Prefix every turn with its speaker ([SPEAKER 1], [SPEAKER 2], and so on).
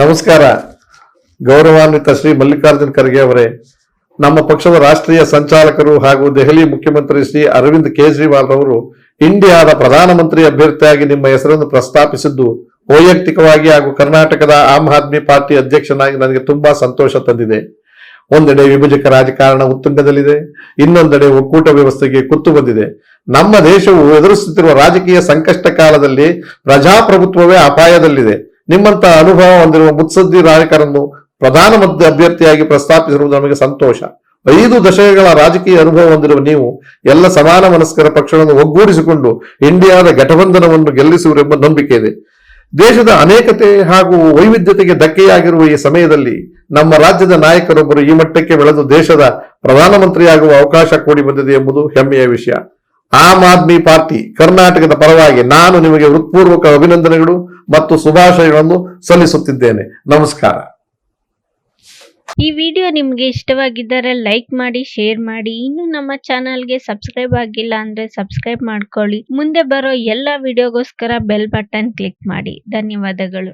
[SPEAKER 1] ನಮಸ್ಕಾರ. ಗೌರವಾನ್ವಿತ ಶ್ರೀ ಮಲ್ಲಿಕಾರ್ಜುನ್ ಖರ್ಗೆ ಅವರೇ. ನಮ್ಮ ಪಕ್ಷದ ರಾಷ್ಟ್ರೀಯ ಸಂಚಾಲಕರು ಹಾಗೂ ದೆಹಲಿ ಮುಖ್ಯಮಂತ್ರಿ ಶ್ರೀ ಅರವಿಂದ್ ಕೇಜ್ರಿವಾಲ್ ರವರು ಇಂಡಿಯಾದ ಪ್ರಧಾನಮಂತ್ರಿ ಅಭ್ಯರ್ಥಿಯಾಗಿ ನಿಮ್ಮ ಹೆಸರನ್ನು ಪ್ರಸ್ತಾಪಿಸಿದ್ದು ವೈಯಕ್ತಿಕವಾಗಿ ಹಾಗೂ ಕರ್ನಾಟಕದ ಆಮ್ ಆದ್ಮಿ ಪಾರ್ಟಿ ಅಧ್ಯಕ್ಷನಾಗಿ ನನಗೆ ತುಂಬಾ ಸಂತೋಷ ತಂದಿದೆ. ಒಂದೆಡೆ ವಿಭಜಕ ರಾಜಕಾರಣ ಉತ್ತುಂಗದಲ್ಲಿದೆ. ಇನ್ನೊಂದೆಡೆ ಒಕ್ಕೂಟ ವ್ಯವಸ್ಥೆಗೆ ಕುತ್ತು ಬಂದಿದೆ. ನಮ್ಮ ದೇಶವು ಎದುರಿಸುತ್ತಿರುವ ರಾಜಕೀಯ ಸಂಕಷ್ಟ ಕಾಲದಲ್ಲಿ ಪ್ರಜಾಪ್ರಭುತ್ವವೇ ಅಪಾಯದಲ್ಲಿದೆ. ನಿಮ್ಮಂತ ಅನುಭವ ಹೊಂದಿರುವ ಮುತ್ಸದ್ದಿ ನಾಯಕರನ್ನು ಪ್ರಧಾನಮಂತ್ರಿ ಅಭ್ಯರ್ಥಿಯಾಗಿ ಪ್ರಸ್ತಾಪಿಸಿರುವುದು ನಮಗೆ ಸಂತೋಷ. ಐದು ದಶಕಗಳ ರಾಜಕೀಯ ಅನುಭವ ಹೊಂದಿರುವ ನೀವು ಎಲ್ಲ ಸಮಾನ ಮನಸ್ಕರ ಪಕ್ಷಗಳನ್ನು ಒಗ್ಗೂಡಿಸಿಕೊಂಡು ಇಂಡಿಯಾದ ಘಟಬಂಧನವನ್ನು ಗೆಲ್ಲಿಸುವರೆಂಬ ನಂಬಿಕೆ ಇದೆ. ದೇಶದ ಅನೇಕತೆ ಹಾಗೂ ವೈವಿಧ್ಯತೆಗೆ ಧಕ್ಕೆಯಾಗಿರುವ ಈ ಸಮಯದಲ್ಲಿ ನಮ್ಮ ರಾಜ್ಯದ ನಾಯಕರೊಬ್ಬರು ಈ ಮಟ್ಟಕ್ಕೆ ಬೆಳೆದು ದೇಶದ ಪ್ರಧಾನಮಂತ್ರಿಯಾಗುವ ಅವಕಾಶ ಕೂಡಿ ಬಂದಿದೆ ಎಂಬುದು ಹೆಮ್ಮೆಯ ವಿಷಯ. ಆಮ್ ಆದ್ಮಿ ಪಾರ್ಟಿ ಕರ್ನಾಟಕದ ಪರವಾಗಿ ನಾನು ನಿಮಗೆ ಹೃತ್ಪೂರ್ವಕ ಅಭಿನಂದನೆಗಳು. ಮತ್ತು ಶುಭಾಶಯಗಳನ್ನು ಸಲ್ಲಿಸುತ್ತಿದ್ದೇನೆ. ನಮಸ್ಕಾರ.
[SPEAKER 2] ಈ ವಿಡಿಯೋ ನಿಮಗೆ ಇಷ್ಟವಾಗಿದ್ದರೆ ಲೈಕ್ ಮಾಡಿ, ಶೇರ್ ಮಾಡಿ. ಇನ್ನು ನಮ್ಮ ಚಾನಲ್ಗೆ ಸಬ್ಸ್ಕ್ರೈಬ್ ಆಗಿಲ್ಲ ಅಂದ್ರೆ ಸಬ್ಸ್ಕ್ರೈಬ್ ಮಾಡ್ಕೊಳ್ಳಿ. ಮುಂದೆ ಬರೋ ಎಲ್ಲ ವಿಡಿಯೋಗೋಸ್ಕರ ಬೆಲ್ ಬಟನ್ ಕ್ಲಿಕ್ ಮಾಡಿ. ಧನ್ಯವಾದಗಳು.